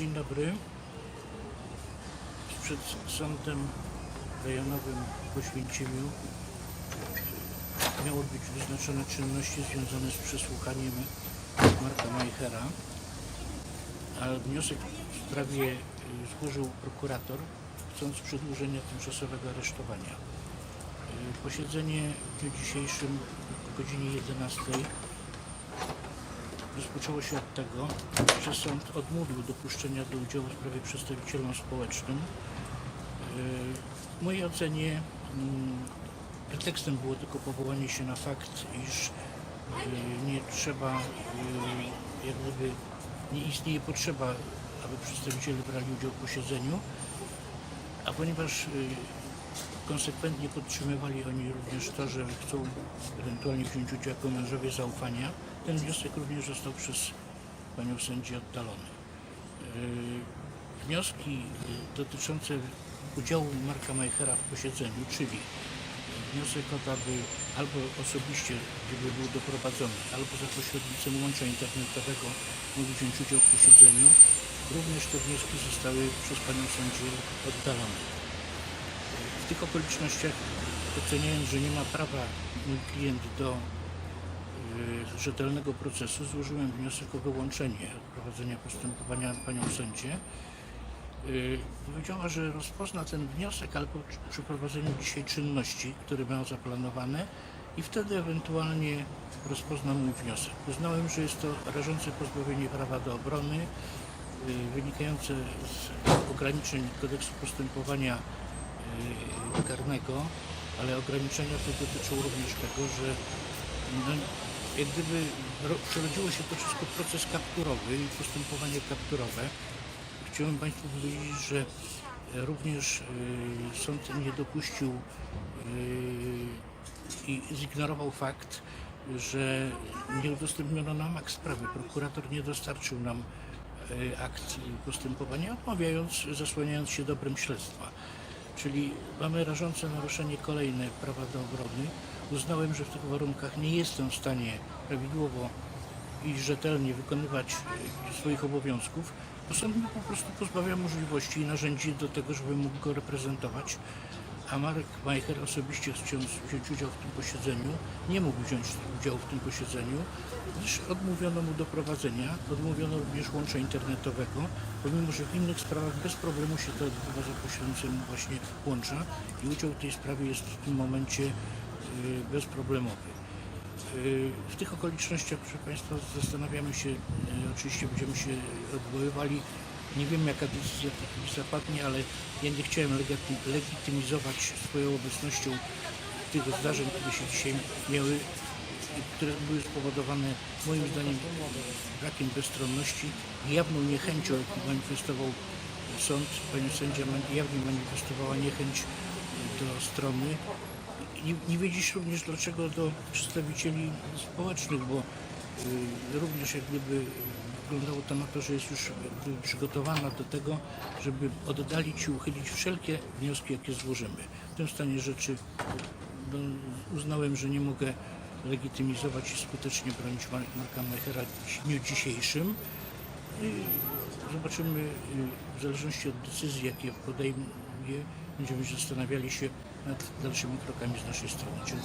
Dzień dobry. Przed sądem rejonowym w Poświęcimiu miało być wyznaczone czynności związane z przesłuchaniem Marka Majchera, a wniosek w sprawie złożył prokurator, chcąc przedłużenia tymczasowego aresztowania. Posiedzenie w dniu dzisiejszym o godzinie 11 rozpoczęło się od tego, że sąd odmówił dopuszczenia do udziału w sprawie przedstawicielom społecznym. W mojej ocenie mm, pretekstem było tylko powołanie się na fakt, iż y, nie trzeba, y, jak gdyby nie istnieje potrzeba, aby przedstawiciele brali udział w posiedzeniu, a ponieważ y, konsekwentnie podtrzymywali oni również to, że chcą ewentualnie wziąć udział jako mężowie zaufania, ten wniosek również został przez panią sędzię oddalony. Yy, Wnioski yy, dotyczące udziału Marka Majchera w posiedzeniu, czyli wniosek o to, aby albo osobiście, gdyby był doprowadzony, albo za pośrednictwem łącza internetowego mógł wziąć udział w posiedzeniu, również te wnioski zostały przez panią sędzię oddalone. W tych okolicznościach, oceniając, że nie ma prawa mój klient do rzetelnego procesu, złożyłem wniosek o wyłączenie prowadzenia postępowania panią sędzię. Y, Powiedziała, że rozpozna ten wniosek, ale po przeprowadzeniu dzisiaj czynności, które miał zaplanowane i wtedy ewentualnie rozpozna mój wniosek. Uznałem, że jest to rażące pozbawienie prawa do obrony, y, wynikające z ograniczeń kodeksu postępowania y, karnego, ale ograniczenia te dotyczą również tego, że no, jak gdyby ro- przerodziło się to wszystko proces kapturowy i postępowanie kapturowe. Chciałem Państwu powiedzieć, że e, również y, sąd nie dopuścił y, i zignorował fakt, że nie udostępniono nam akt sprawy. Prokurator nie dostarczył nam akt postępowania, odmawiając, zasłaniając się dobrem śledztwa. Czyli mamy rażące naruszenie kolejne prawa do obrony. Uznałem, że w tych warunkach nie jestem w stanie prawidłowo i rzetelnie wykonywać e, swoich obowiązków, bo sąd mi po prostu pozbawia możliwości i narzędzi do tego, żeby mógł go reprezentować. A Marek Majcher osobiście chcąc wziąć udział w tym posiedzeniu, nie mógł wziąć udziału w tym posiedzeniu, gdyż odmówiono mu doprowadzenia, odmówiono również łącza internetowego, pomimo że w innych sprawach bez problemu się to odbywa za pośrednictwem właśnie łącza i udział w tej sprawie jest w tym momencie bezproblemowy. Y, W tych okolicznościach, proszę Państwa, zastanawiamy się, y, oczywiście będziemy się odwoływali. Nie wiem, jaka decyzja zapadnie, ale ja nie chciałem legity- legitymizować swoją obecnością tych zdarzeń, które się dzisiaj miały, które były spowodowane moim zdaniem brakiem bezstronności jawną niechęcią, jaką manifestował sąd. Pani sędzia jawnie manifestowała niechęć y, do strony nie, nie wiedzieć również dlaczego do przedstawicieli społecznych, bo y, również jak gdyby wyglądało to na to, że jest już przygotowana do tego, żeby oddalić i uchylić wszelkie wnioski, jakie złożymy. W tym stanie rzeczy no, uznałem, że nie mogę legitymizować i skutecznie bronić Mar- Marka Mechera w dniu dzisiejszym. I zobaczymy, y, w zależności od decyzji, jakie podejmie, będziemy zastanawiali się Это дальше микрокомис нашей страны. Чего